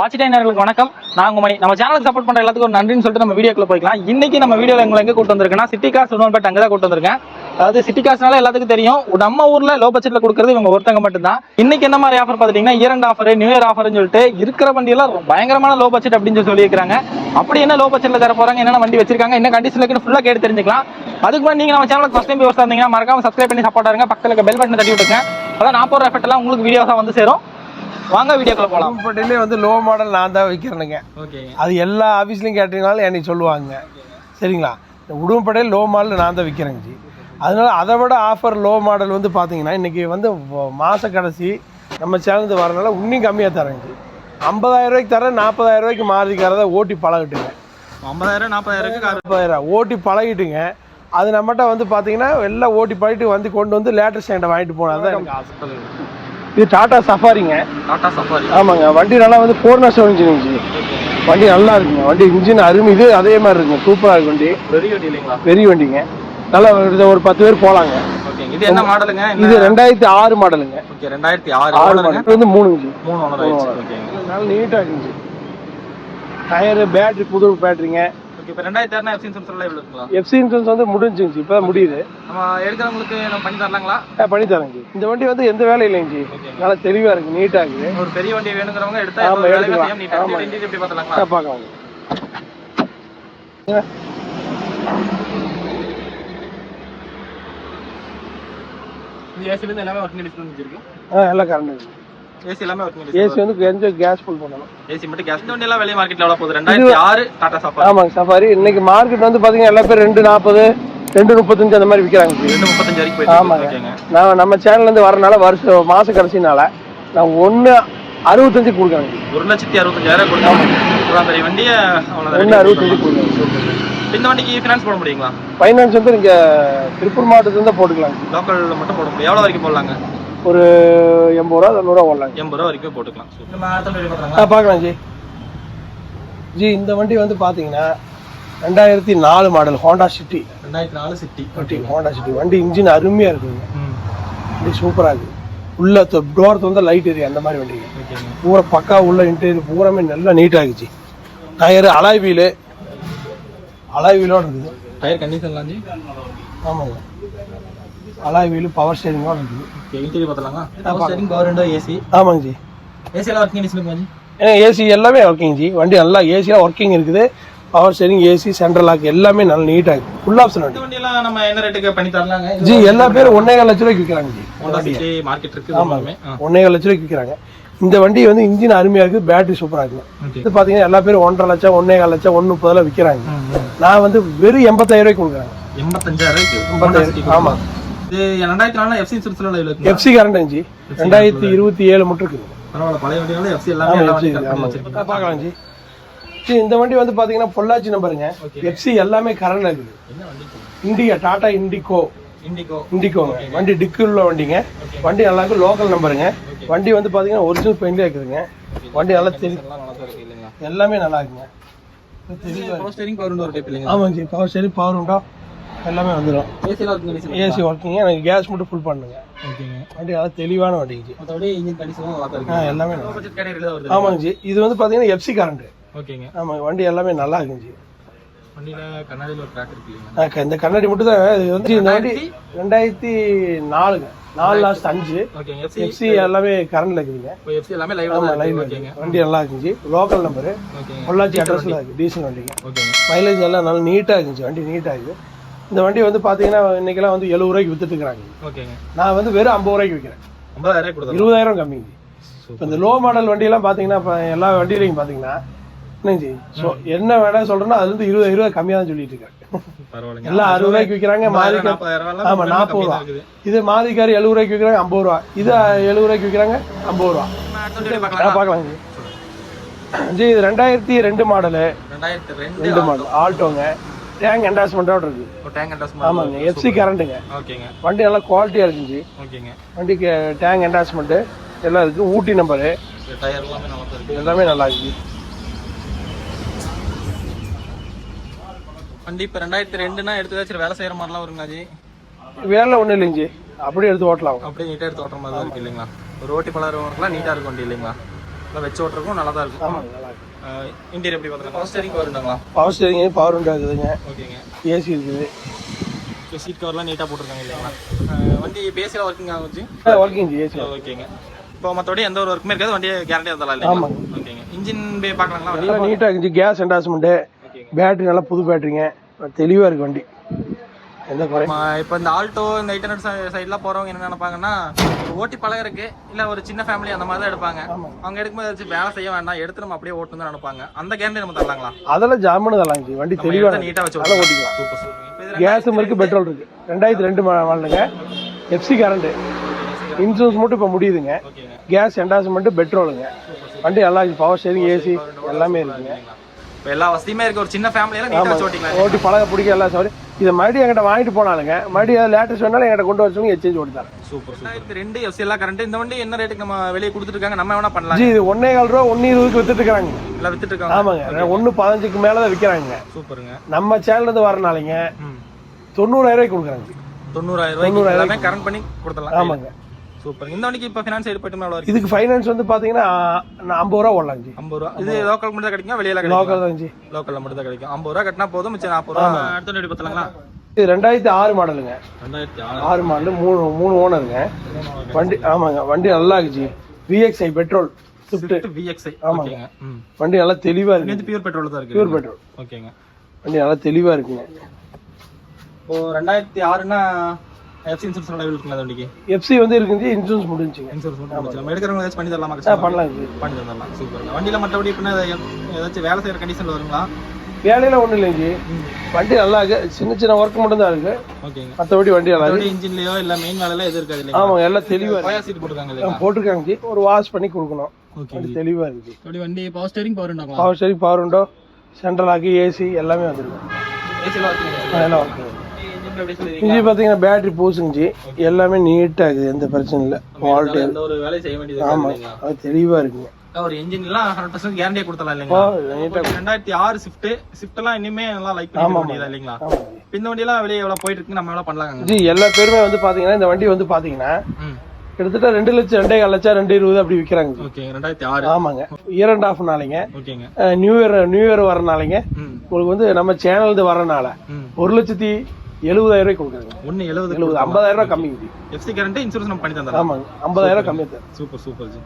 வாட்சிடைனர்களுக்கு வணக்கம். நான் உங்க மணி. நம்ம சேனலுக்கு சப்போர்ட் பண்ற எல்லாத்துக்கும் நன்றின்னு சொல்லிட்டு நம்ம வீடியோக்குள்ள போய்க்கலாம். இன்னைக்கு நம்ம வீடியோல எங்களை எங்க கூட்டு வந்திருக்கேன்னா சிட்டி கார்ஸ் உணவு அங்கே தான் கூட்டு வந்திருக்கேன். அதாவது சிட்டி கார்ஸ்னால எல்லாத்துக்கும் தெரியும். நம்ம ஊர்ல லோ பட்ஜெட்ல கொடுக்கறது இவங்க ஒருத்தங்க மட்டும்தான். இன்னைக்கு என்ன மாதிரி ஆஃபர் பாத்துட்டீங்கன்னா இரண்டு ஆஃபர் நியூ இயர் ஆஃபர்னு சொல்லிட்டு இருக்கிற வண்டியெல்லாம் பயங்கரமான லோ பட்ஜெட் அப்படின்னு சொல்லி சொல்லியிருக்காங்க அப்படி என்ன லோ பட்ஜெட்ல தர போறாங்க என்னென்ன வண்டி வச்சிருக்காங்க என்ன கண்டிஷன்ல இருக்குன்னு ஃபுல்லா கேட்டு தெரிஞ்சுக்கலாம். அதுக்கு முன்னாடி நீங்க நம்ம சேனலுக்கு ஃபர்ஸ்ட் டைம் விவசாயம் இருந்தீங்கன்னா மறக்காம சப்ஸ்கிரைப் பண்ணி சப்போர்ட் இருங்க பக்கத்துல பெல் பட்டன் தட்டி விட்டுருங்க. அதான் நான் போற எஃபெக்ட் எல்லாம் உங்களுக்கு வீடியோஸா வந்து சேரும். வாங்க வீடியோக்குள்ள போலாம். உடும்பட்டிலே வந்து லோ மாடல் நான் தான் விற்கிறேனுங்க ஓகே அது எல்லா ஆஃபீஸ்லையும் கேட்டீங்கனாலும் என்னை சொல்லுவாங்க. சரிங்களா? இந்த உடும்பட்டையில் லோ மாடல் நான் தான் விற்கிறேங்க ஜி. அதனால அதை விட ஆஃபர் லோ மாடல் வந்து பார்த்தீங்கன்னா இன்றைக்கி வந்து மாச கடைசி நம்ம சேர்ந்து வரனால இன்னும் கம்மியாக தரேங்க ஜி. ஐம்பதாயிரம் ரூபாய்க்கு தரேன் நாற்பதாயிரம் ரூபாய்க்கு மாறிக்காரத ஓட்டி பழகட்டுங்க. ஐம்பதாயிரம் நாற்பதாயிரம் கார். முப்பதாயிரம் ஓட்டி பழகிட்டுங்க. அது நம்மகிட்ட வந்து பார்த்தீங்கன்னா எல்லாம் ஓட்டி பழகிட்டு வந்து கொண்டு வந்து லேட்டஸ்ட் என்கிட்ட வாங்கிட்டு போனது தான் எனக்கு ஆசை. இது டாடா சஃபாரிங்க. டாடா சஃபாரி. ஆமாங்க வண்டி நல்லா வந்து ஃபோர் நாட் செவன் இன்ஜின் வண்டி நல்லா இருக்குங்க வண்டி இன்ஜின் அருமை இது அதே மாதிரி இருக்குங்க சூப்பராக இருக்கு வண்டி. பெரிய வண்டி இல்லைங்களா பெரிய வண்டிங்க. நல்லா ஒரு- பத்து பேர் போகலாங்க ஓகே இது என்ன மாடலுங்க? இது ரெண்டாயிரத்தி ஆறு மாடலுங்க. ஓகே ரெண்டாயிரத்தி ஆறு ஆறு மாடல். வந்து மூணு இன்ஜின் மூணு ஆயிடுச்சு ஓகேங்க நல்லா நீட்டாக இருந்துச்சு டயரு பேட்டரி புது பேட்டரிங்க ஓகே இப்போ ரெண்டாயிரத்தி ஆறுனா எஃப்சி இன்சூரன்ஸ் எவ்வளோ இருக்குங்களா எஃப்சி இன்சூரன்ஸ் வந்து முடிஞ்சிருச்சு இப்போ முடியுது. நம்ம எடுக்கிறவங்களுக்கு நம்ம பண்ணி தரலாங்களா? பண்ணி தரேங்க இந்த வண்டி வந்து எந்த வேலையும் இல்லைங்க ஜி. நல்லா தெளிவாக இருக்குது நீட்டாக இருக்குது ஒரு பெரிய வண்டி வேணுங்கிறவங்க எடுத்தா ஆமா, எந்த வேலையுமே எடுத்துக்கலாம். செய்யாம நீட்டா ஆமா. இன்டீரியர் எப்படி பார்த்தலாங்களா எல்லாமே ஒர்க்கிங் கண்டிஷன் இருக்கு ஆ எல்லாம் கரண்ட் ஏசி எல்லாமே ஒர்க்கிங் ஏசி வந்து கொஞ்சம் கேஸ் ஃபுல் பண்ணணும். ஏசி மட்டும் கேஸ் இந்த எல்லாம் வெளிய மார்க்கெட்ல எவ்வளவு போகுது? ரெண்டாயிரத்தி ஆறு டாடா சஃபாரி ஆமாங்க சஃபாரி இன்னைக்கு மார்க்கெட் வந்து பாத்தீங்கன்னா எல்லா பேரும் ரெண்டு நாற்பது ரெண்டு முப்பத்தஞ்சு அந்த மாதிரி விற்கிறாங்க. ரெண்டு முப்பத்தஞ்சு வரைக்கும் ஆமாங்க. நான் நம்ம சேனல்ல இருந்து வரனால வருஷம் மாசம் கடைசினால நான் ஒன்று அறுபத்தஞ்சு கொடுக்குறேங்க. ஒரு லட்சத்தி அறுபத்தஞ்சாயிரம் கொடுத்தாங்க பெரிய வண்டியை ஒன்று அறுபத்தஞ்சு கொடுக்குறேங்க இந்த வண்டிக்கு ஃபினான்ஸ் போட முடியுங்களா? ஃபைனான்ஸ் வந்து நீங்க திருப்பூர் மாவட்டத்துல தான் போட்டுக்கலாம் ஜி. லோக்கல்ல மட்டும் போட முடியும். எவ்வளவு வரைக்கும் போடலாங்க? ஒரு எண்பது ரூபா தொண்ணூறுவா போடலாம். எண்பது ரூபா வரைக்கும் போட்டுக்கலாம். ஆ பார்க்கலாம் ஜி. ஜி இந்த வண்டி வந்து பாத்தீங்கன்னா ரெண்டாயிரத்தி நாலு மாடல் ஹோண்டா சிட்டி ரெண்டாயிரத்தி நாலு சிட்டி சிட்டி ஹோண்டா சிட்டி வண்டி இன்ஜின் அருமையா இருக்குங்க. ம். வண்டி சூப்பரா இருக்கு. உள்ள டோர் வந்து லைட் எரியும் அந்த மாதிரி வண்டிங்க ஓகேங்க பூரா பக்கா உள்ள இன்டீரியர் பூராமே நல்லா நீட்டாக இருந்துச்சு டயரு அலாய் வீலு அலாய் வீலோட இருக்குது. டயர் கண்டிஷன்லாம் ஜி? ஆமாங்க. அலாய் வீலு பவர் ஸ்டேரிங்கோட இருக்குது. Okay interior பார்த்தலாங்களா power steering power window AC ஆமாங்க ஜி. ஏசி எல்லாம் ஒர்க்கிங் இருக்குமா ஜி? ஏன்னா ஏசி எல்லாமே ஒர்க்கிங் ஜி. வண்டி நல்லா ஏசியாக ஒர்க்கிங் இருக்குது. Power steering AC central lock எல்லாமே நல்லா நீட்டாக இருக்குது ஃபுல் ஆப்ஷன் வண்டி. வண்டியெல்லாம் நம்ம என்ன ரேட்டுக்கு பண்ணி தரலாங்க? ஜி எல்லா பேரும் ஒன்னே கால் லட்ச ரூபாய்க்கு விற்கிறாங்க ஜி. ஹோண்டா சிட்டி மார்க்கெட் இருக்கு எல்லாமே. ஒன்னே கால் லட்ச ரூபாய்க்கு விற்கிறாங்க. இந்த வண்டி வந்து இன்ஜின் அருமையாக இருக்குது பேட்டரி சூப்பராக இருக்குது இது பார்த்தீங்கன்னா எல்லா பேரும் ஒன்றரை லட்சம் ஒன்னே கால் லட்சம் ஒன்று முப்பதில் விற்கிறாங்க நான் வந்து வெறும் எண்பத்தாயிரம் ரூபாய்க்கு கொடுக்குறேன். எண்பத்தஞ்சாயிரம் ரூபாய்க்கு? ஆமாம் ரெண்டாயிரத்தி நாலு FC insurance? FC current ji. ரெண்டாயிரத்தி இருபத்தி ஏழு மட்டும் இருக்குது. பரவாயில்ல பழைய எஃப்சி எல்லாமே ஆமாம் பார்க்கலாம் ஜி. இந்த வண்டி வந்து பார்த்தீங்கன்னா பொள்ளாச்சி நம்பருங்க. எஃப்சி எல்லாமே கரண்ட் இருக்குது. இண்டிகா டாடா இண்டிகோ இண்டிகோ இண்டிகோங்க வண்டி டிக்கு உள்ள வண்டிங்க. வண்டி நல்லா இருக்கு லோக்கல் நம்பருங்க. வண்டி வந்து பார்த்தீங்கன்னா ஒரிஜினல் பெயிண்ட்லேயே இருக்குதுங்க. வண்டி நல்லா தெரியும் எல்லாம் நல்லா இருக்குங்க. ஸ்டேரிங் ஆமாங்க ஜி பவர் சரி பவர் உண்டோ எல்லாமே வந்துடும் ஏசி எல்லாம் ஒர்க்கிங் ஏசி ஒர்க்கிங்க எனக்கு கேஸ் மட்டும் ஃபுல் பண்ணுங்க. ஓகேங்க. வண்டி நல்லா தெளிவான வண்டிங்க மற்றபடி இன்ஜின் கண்டிஷன் நல்லா தான் ஆ எல்லாமே ஆமாங்க ஜி. இது வந்து பார்த்தீங்கன்னா எஃப்சி கரண்ட் ஓகேங்க. ஆமாங்க வண்டி எல்லாமே நல்லா இருக்குங்க ஜி. இந்த கண்ணாடி மட்டும் தான் இது வந்து இந்த வண்டி ரெண்டாயிரத்தி நாலுங்க. நாலு லாஸ்ட் அஞ்சு. எஃப்சி எல்லாமே கரண்ட்ல இருக்குதுங்க. எல்லாமே ஓகேங்க. வண்டி நல்லா இருக்குங்க லோக்கல் நம்பரு பொள்ளாச்சி அட்ரஸ்ல இருக்கு. டீசல் வண்டிங்க. மைலேஜ் எல்லாம் நல்லா நீட்டாக இருந்துச்சு வண்டி நீட்டாக இருக்குது. இந்த வண்டி வந்து பார்த்தீங்கன்னா இன்னைக்கெல்லாம் வந்து எழுபது ரூபாய்க்கு வித்துட்டு இருக்கிறாங்க. ஓகேங்க. நான் வந்து வெறும் ஐம்பது ரூபாய்க்கு விற்கிறேன் ஐம்பதாயிரம் இருபதாயிரம் கம்மிங்க இப்போ இந்த லோ மாடல் வண்டியெல்லாம் பார்த்தீங்கன்னா இப்போ எல்லா வண்டியிலையும் பார்த்தீங்கன்னா என்னங்க ஜி? ஸோ என்ன வேணா சொல்றேன்னா அது வந்து இருபது ரூபாய் கம்மியாக தான் சொல்லிட்டு பரவாயில்லைங்க. எல்லாம் அறுபது ரூபாய்க்கு விற்கிறாங்க மாறி நாற்பதாயிரம் ஆமா நாற்பது ரூபா. இது மாதிரிக்காரி எழுபது ரூபாய்க்கு விற்கிறாங்க ஐம்பது ரூபா. இது எழுபது ரூபாய்க்கு விற்கிறாங்க ஐம்பது ரூபா. பார்க்கலாம். ஜி. இது ரெண்டாயிரத்தி ரெண்டு மாடலு ரெண்டு மாடல் ஆல்டோங்க. டேங்க் என்டாஸ்மெண்ட்டோட இருக்கு. டேங்க் அண்டாஸ் ஆமாங்க எஃப்சி கரண்ட்டுங்க ஓகேங்க. வண்டி நல்லா குவாலிட்டியாக இருக்குங்க ஓகேங்க. வண்டிக்கு டேங்க் என்டாஸ்மெண்ட்டு எல்லாம் இருக்குது ஊட்டி நம்பரு டயர் எல்லாமே நல்லா இருக்கு. எல்லாமே நல்லா இருக்குது வண்டி இப்போ ரெண்டாயிரத்தி ரெண்டுனா எடுத்து வச்சு வேலை செய்யற மாதிரிலாம் வருங்களா ஜி? வேலை ஒன்றும் இல்லைங்க அப்படியே எடுத்து ஓட்டலாம். அப்படியே நீட்டாக எடுத்து ஓட்டுற மாதிரி தான் இருக்கு இல்லைங்களா? ஒரு ஓட்டி பழகிறவங்களுக்குலாம் நீட்டாக இருக்கும் வண்டி இல்லைங்களா? நல்லா வச்சு ஓட்டுறதுக்கும் நல்லா தான் இருக்கும் ஆமாங்க நல்லா இன்டீரியர் எப்படி பார்த்துக்கலாம் பவர் ஸ்டேரிங் கவர் இருந்தாங்களா பவர் ஸ்டேரிங் பவர் விண்டோ இருக்குதுங்க ஓகேங்க. ஏசி இருக்குது. சீட் கவர்லாம் நீட்டாக போட்டிருக்காங்க இல்லைங்களா? வண்டி பேசியில் ஒர்க்கிங் ஆகுச்சு ஒர்க்கிங் ஏசி ஓகேங்க இப்போ மற்றபடி எந்த ஒரு ஒர்க்குமே இருக்காது வண்டியை கேரண்டி தரலாம் இல்லைங்களா? ஓகேங்க. இன்ஜின் பே பார்க்கலாங்களா? நல்லா நீட்டாக இருந்துச்சு கேஸ் என்டாஸ்மெண்ட்டு பேட்டரி நல்லா புது பேட்டரிங்க தெளிவாக இருக்கு வண்டி. எந்த இப்போ இந்த ஆல்டோ இந்த எயிட் ஹண்ட்ரட் சைட்லாம் போகிறவங்க என்ன நினைப்பாங்கன்னா ஓட்டி பழகிறதுக்கு இல்லை ஒரு சின்ன ஃபேமிலி அந்த மாதிரி தான் எடுப்பாங்க அவங்க எடுக்கும்போது ஏதாச்சும் வேலை செய்ய வேண்டாம் எடுத்து நம்ம அப்படியே ஓட்டணும் தான் நினைப்பாங்க. அந்த கேரண்டி நம்ம தரலாங்களா? அதெல்லாம் ஜாமனு தரலாம் ஜி. வண்டி தெளிவாக நீட்டாக வச்சு நல்லா ஓட்டிக்கலாம். Super super. கேஸும் இருக்கு பெட்ரோல் இருக்கு. ரெண்டாயிரத்தி ரெண்டு மாடலுங்க எஃப்சி கரண்ட்டு இன்சூரன்ஸ் மட்டும் இப்போ முடியுதுங்க. கேஸ் என்டாஸ்மெண்ட்டு பெட்ரோலுங்க வண்டி நல்லா இருக்கு. பவர் ஸ்டேரிங் ஏசி எல்லாமே இருக்குங்க. இப்போ எல்லா வசதியுமே இருக்க. ஒரு சின்ன ஃபேமிலியெல்லாம் நீட்டாக வச்சு ஓட்டி பழக பிடிக்க எல்லாம் சரி இதை மறுபடியும் என்கிட்ட வாங்கிட்டு போனாலுங்க மறுபடியும் லேட்டஸ்ட் வேணாலும் என்கிட்ட கொண்டு வச்சவங்க எக்ஸ்சேஞ்ச் தரேன். சூப்பர் ரெண்டாயிரத்தி ரெண்டு எல்லாம் கரண்ட் இந்த வண்டி என்ன ரேட்டுக்கு நம்ம வெளியே கொடுத்துருக்காங்க நம்ம வேணா பண்ணலாம். ஜி இது ஒன்னே கால் ரூபா ஒன்று இருபதுக்கு வித்துட்டு இருக்காங்க எல்லாம் வித்துட்டு இருக்காங்க ஆமாங்க ஒன்று பதினஞ்சுக்கு மேலே தான் விற்கிறாங்க சூப்பருங்க. நம்ம சேனல்லேருந்து வரனாலங்க தொண்ணூறாயிரம் ரூபாய்க்கு கொடுக்குறாங்க. தொண்ணூறாயிரம் எல்லாமே கரண்ட் பண்ணி கொடுத்துடலாம். ஆமாங்க. சூப்பர். இந்த வண்டிக்கு இப்போ ஃபினான்ஸ் சைடு போயிட்டு எவ்வளோ இதுக்கு ஃபைனான்ஸ் வந்து பார்த்தீங்கன்னா ஐம்பது ரூபா போடலாம் ஜி. ஐம்பது ரூபா. இது லோக்கல் மட்டும் தான் கிடைக்கும்? வெளியில லோக்கல் தான் ஜி. லோக்கல்ல மட்டும் தான் கிடைக்கும். ஐம்பது ரூபா கட்டினா போதும் மிச்சம் நாற்பது ரூபா அடுத்த வண்டி பார்த்துலாங்களா இது ரெண்டாயிரத்தி ஆறு மாடலுங்க. ரெண்டாயிரத்தி ஆறு. மாடலு மூணு மூணு ஓனருங்க. வண்டி ஆமாங்க வண்டி நல்லா இருக்குச்சு விஎக்ஸ்ஐ பெட்ரோல் ஸ்விஃப்ட் விஎக்ஸ்ஐ ஆமாங்க. வண்டி நல்லா தெளிவாக இருக்கு. பியூர் பெட்ரோல் தான் இருக்கு. பியூர் பெட்ரோல் ஓகேங்க வண்டி நல்லா தெளிவாக இருக்குங்க. இப்போ ரெண்டாயிரத்தி ஆறுனா எஃப்சி இன்சூரன்ஸ் லெவல் இருக்குங்களா வண்டிக்கு எஃப்சி வந்து இருக்குங்க இன்சூரன்ஸ் முடிஞ்சுங்க. இன்சூரன்ஸ் மட்டும் முடிச்சு நம்ம எடுக்கிறவங்க ஏதாச்சும் பண்ணி தரலாமா ஆ கஷ்டம்? பண்ணலாம் ஜி பண்ணி தரலாம். சூப்பர் வண்டியில மற்றபடி இப்போ ஏதாச்சும் வேலை செய்யற கண்டிஷன்ல வருங்களா? வேலையில ஒன்றும் இல்லைங்க. வண்டி நல்லா இருக்கு. சின்ன சின்ன ஒர்க் மட்டும் தான் இருக்கு. ஓகேங்க. மற்றபடி வண்டி நல்லா இருக்கு. இன்ஜின்லயோ இல்ல மெயின் வேலையில எதுவும் இருக்காது இல்லையா ஆமாங்க எல்லாம் தெளிவாக இருக்கு. சீட் போட்டுருக்காங்க இல்லையா போட்டிருக்காங்க. ஜி ஒரு வாஷ் பண்ணி கொடுக்கணும். ஓகே தெளிவாக இருக்கு. அப்படி வண்டி பவர் ஸ்டேரிங் பவர் உண்டாங்களா? பவர் ஸ்டேரிங் பவர் உண்டோ சென்ட்ரல் ஆக்கி ஏசி எல்லாமே வந்துருக்கு இருக்கு இஞ்சி பார்த்தீங்கன்னா பேட்டரி ஜி எல்லாமே நீட்டாக இருக்குது எந்த பிரச்சனை இல்லை. வால்ட்டு எந்த ஒரு வேலையும் செய்ய வேண்டியது ஆமாம் அது தெளிவாக இருக்குங்க ஒரு இன்ஜின்லாம் ஹண்ட்ரட் பர்சன்ட் கேரண்டியே கொடுத்தலாம் இல்லைங்களா? ரெண்டாயிரத்தி ஆறு ஷிஃப்ட் ஷிஃப்ட் எல்லாம் இனிமே நல்லா லைக் பண்ண வேண்டியதா இல்லைங்களா? இந்த வண்டி எல்லாம் வெளியே எவ்வளவு போயிட்டு இருக்கு நம்ம எவ்வளவு பண்ணலாங்க? ஜி எல்லா பேருமே வந்து பார்த்தீங்கன்னா இந்த வண்டி வந்து பார்த்தீங்கன்னா ம். கிட்டத்தட்ட ரெண்டு லட்சம் ரெண்டே கால் லட்சம் ரெண்டு இருபது அப்படி விற்கிறாங்க ஜி. ஓகே ரெண்டாயிரத்தி ஆறு. ஆமாங்க. இயர் அண்ட் ஆஃப் நாளைங்க. நியூ இயர் நியூ இயர் வரனாலைங்க உங்களுக்கு வந்து நம்ம சேனல் வரனால ம். ஒரு லட்சத்தி எழுபதாயிரம் ரூபாய் கொடுக்குறாங்க. ஒன்னு எழுபது எழுபது ஐம்பதாயிரம் ரூபாய் கம்மிங்க ஜி எஃப்சி கரண்ட் இன்சூரன்ஸ் நம்ம பண்ணி தந்துடலாம். ஆமாங்க. ஐம்பதாயிரம் கம்மி சூப்பர் சூப்பர் ஜி.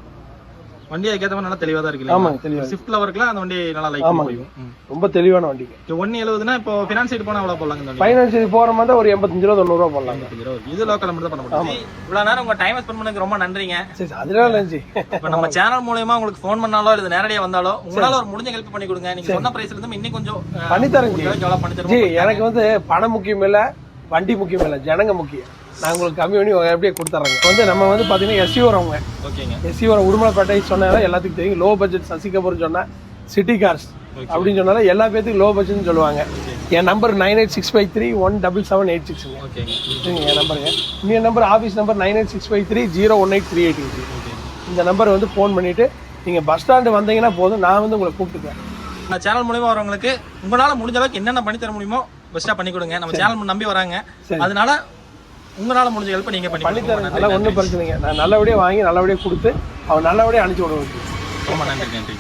வண்டி அதுக்கேற்ற மாதிரி நல்லா தெளிவா தான் இருக்கு ஆமாங்க தெளிவாக ஷிஃப்ட்ல ஒர்க்லாம் அந்த வண்டி நல்லா லைக் ஆமாங்க. போகும். ம். ரொம்ப தெளிவான இப்போ ஒன்னு எழுபதுனா இப்போ ஃபினான்ஸ் சைடு போனா எவ்வளவு போடலாங்க வண்டி ஃபைனான்ஸ் இது போகிற மாதிரி ஒரு எண்பத்தஞ்சு ரூபா தொண்ணூறுவா போடலாம். ஐம்பத்தஞ்சு ரூபா. இது லோக்கல் மட்டும் தான் பண்ண முடியும். இவ்வளவு நேரம் உங்க டைம் ஸ்பெண்ட் பண்ணதுக்கு ரொம்ப நன்றிங்க. சரி அதனால இருந்துச்சு இப்போ நம்ம சேனல் மூலயமா உங்களுக்கு ஃபோன் பண்ணாலோ இல்ல நேரடியா வந்தாலோ உங்களால ஒரு முடிஞ்ச ஹெல்ப் பண்ணி கொடுங்க. நீங்க சொன்ன பிரைஸ்ல இருந்து இன்னும் கொஞ்சம் பண்ணி தருவோம் எனக்கு வந்து பணம் முக்கியம் இல்லை வண்டி முக்கியம் இல்லை ஜனங்க முக்கியம். நான் உங்களுக்கு கம்மி பண்ணி எப்படியே கொடுத்துட்றேங்க வந்து நம்ம வந்து பார்த்தீங்கன்னா எஸ்சி வரவங்க. ஓகேங்க. எஸ்சி வர உடுமலைப்பேட்டை சொன்னாலும் எல்லாத்துக்கும் தெரியும். லோ பட்ஜெட் சசிகபுரம் சொன்னா சிட்டி கார்ஸ் அப்படின்னு சொன்னாலும் எல்லா பேத்துக்கும் லோ பட்ஜெட்னு சொல்லுவாங்க. என் number nine eight six five three one double seven eight சிக்ஸுங்க ஓகேங்க. என் நம்பருங்க இன்னும் number office number nine eight six five three zero one eight three eight இந்த நம்பர் வந்து ஃபோன் பண்ணிவிட்டு நீங்கள் பஸ் ஸ்டாண்டு வந்தீங்கன்னா போதும். நான் வந்து உங்களை கூப்பிட்டுக்கிறேன். நம்ம சேனல் மூலயமா வரவங்களுக்கு உங்களால முடிஞ்ச அளவுக்கு என்னென்ன பண்ணி தர முடியுமோ பெஸ்டா பண்ணி கொடுங்க. நம்ம சேனல் நம்பி வராங்க. அதனால உங்களால முடிஞ்ச ஹெல்ப் நீங்க பண்ணி பண்ணி. தரேன் அதெல்லாம் ஒன்றும் பிரச்சனைங்க நான் நல்லபடியாக வாங்கி நல்லபடியாக கொடுத்து அவன் நல்லபடியாக அனுப்பிச்சி விடுவேன். ரொம்ப நன்றி நன்றி.